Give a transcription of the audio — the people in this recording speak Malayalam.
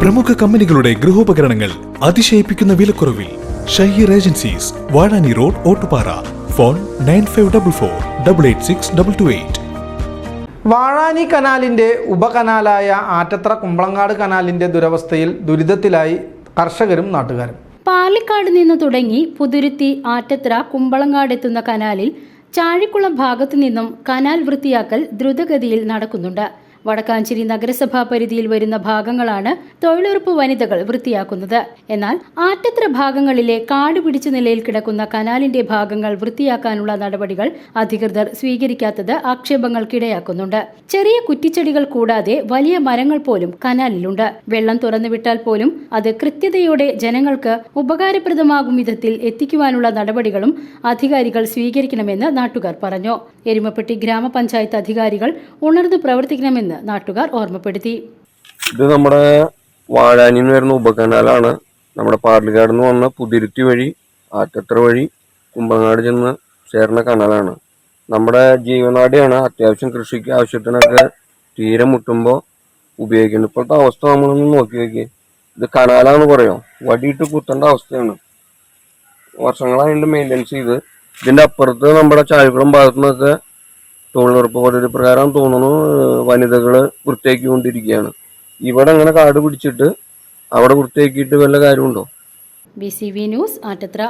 പ്രമുഖ കമ്പനികളുടെ ഗൃഹോപകരണങ്ങൾ അതിശയിപ്പിക്കുന്ന വിലക്കുറവിൽ Shaheer agencies Vazhani road Ottupara. Phone nine five double four double eight six double two eight. Vazhani കനാലിന്റെ ഉപകനാലായ ആറ്റത്ര കുമ്പളങ്ങാട് കനാലിന്റെ ദുരവസ്ഥയിൽ ദുരിതത്തിലായി കർഷകരും നാട്ടുകാരും. പാലക്കാട് നിന്ന് തുടങ്ങി പുതുരുത്തി ആറ്റത്ര കുമ്പളങ്ങാട് എത്തുന്ന കനാലിൽ ചാഴിക്കുളം ഭാഗത്തു നിന്നും കനാൽ വൃത്തിയാക്കൽ ദ്രുതഗതിയിൽ നടക്കുന്നുണ്ട്. വടക്കാഞ്ചേരി നഗരസഭാ പരിധിയിൽ വരുന്ന ഭാഗങ്ങളാണ് തൊഴിലുറപ്പ് വനിതകൾ വൃത്തിയാക്കുന്നത്. എന്നാൽ ആറ്റത്ര ഭാഗങ്ങളിലെ കാട് പിടിച്ച നിലയിൽ കിടക്കുന്ന കനാലിന്റെ ഭാഗങ്ങൾ വൃത്തിയാക്കാനുള്ള നടപടികൾ അധികൃതർ സ്വീകരിക്കാത്തത് ആക്ഷേപങ്ങൾക്കിടയാക്കുന്നുണ്ട്. ചെറിയ കുറ്റിച്ചെടികൾ കൂടാതെ വലിയ മരങ്ങൾ പോലും കനാലിലുണ്ട്. വെള്ളം തുറന്നുവിട്ടാൽ പോലും അത് കൃത്യതയോടെ ജനങ്ങൾക്ക് ഉപകാരപ്രദമാകും വിധത്തിൽ എത്തിക്കുവാനുള്ള നടപടികളും അധികാരികൾ സ്വീകരിക്കണമെന്ന് നാട്ടുകാർ പറഞ്ഞു. എരുമപ്പെട്ടി ഗ്രാമപഞ്ചായത്ത് അധികാരികൾ ഉണർന്നു പ്രവർത്തിക്കണമെന്ന് നാട്ടുകാർ ഓർമ്മപ്പെടുത്തി. ഇത് നമ്മുടെ വാഴാനിൽ നിന്ന് വരുന്ന ഉപകനാലാണ്. നമ്മുടെ പാർലിക്കാട് നിന്ന് വന്ന പുതിരുത്തി വഴി ആറ്റത്ര വഴി കുമ്പങ്ങാട് ചെന്ന് ചേർന്ന കനാലാണ്. നമ്മുടെ ജീവനാടിയാണ് അത്യാവശ്യം കൃഷിക്ക് ആവശ്യത്തിനൊക്കെ തീരെ മുട്ടുമ്പോൾ ഉപയോഗിക്കുന്നത്. ഇപ്പോഴത്തെ അവസ്ഥ നമ്മളൊന്ന് നോക്കി നോക്കി ഇത് കനാലാന്ന് പറയാം? വടിയിട്ട് കുത്തേണ്ട അവസ്ഥയാണ്. വർഷങ്ങളായിട്ട് മെയിന്റെനൻസ് ചെയ്ത്. ഇതിന്റെ അപ്പുറത്ത് നമ്മുടെ ചായക്കുളം ഭാഗത്തു നിന്നൊക്കെ തൊഴിലുറപ്പ് പദ്ധതി പ്രകാരം തോന്നുന്നു വനിതകൾ വൃത്തിയാക്കിക്കൊണ്ടിരിക്കുകയാണ്. ഇവിടെ അങ്ങനെ കാട് പിടിച്ചിട്ട് അവിടെ വൃത്തിയാക്കിയിട്ട് വല്ല കാര്യമുണ്ടോ? B C V news Attathara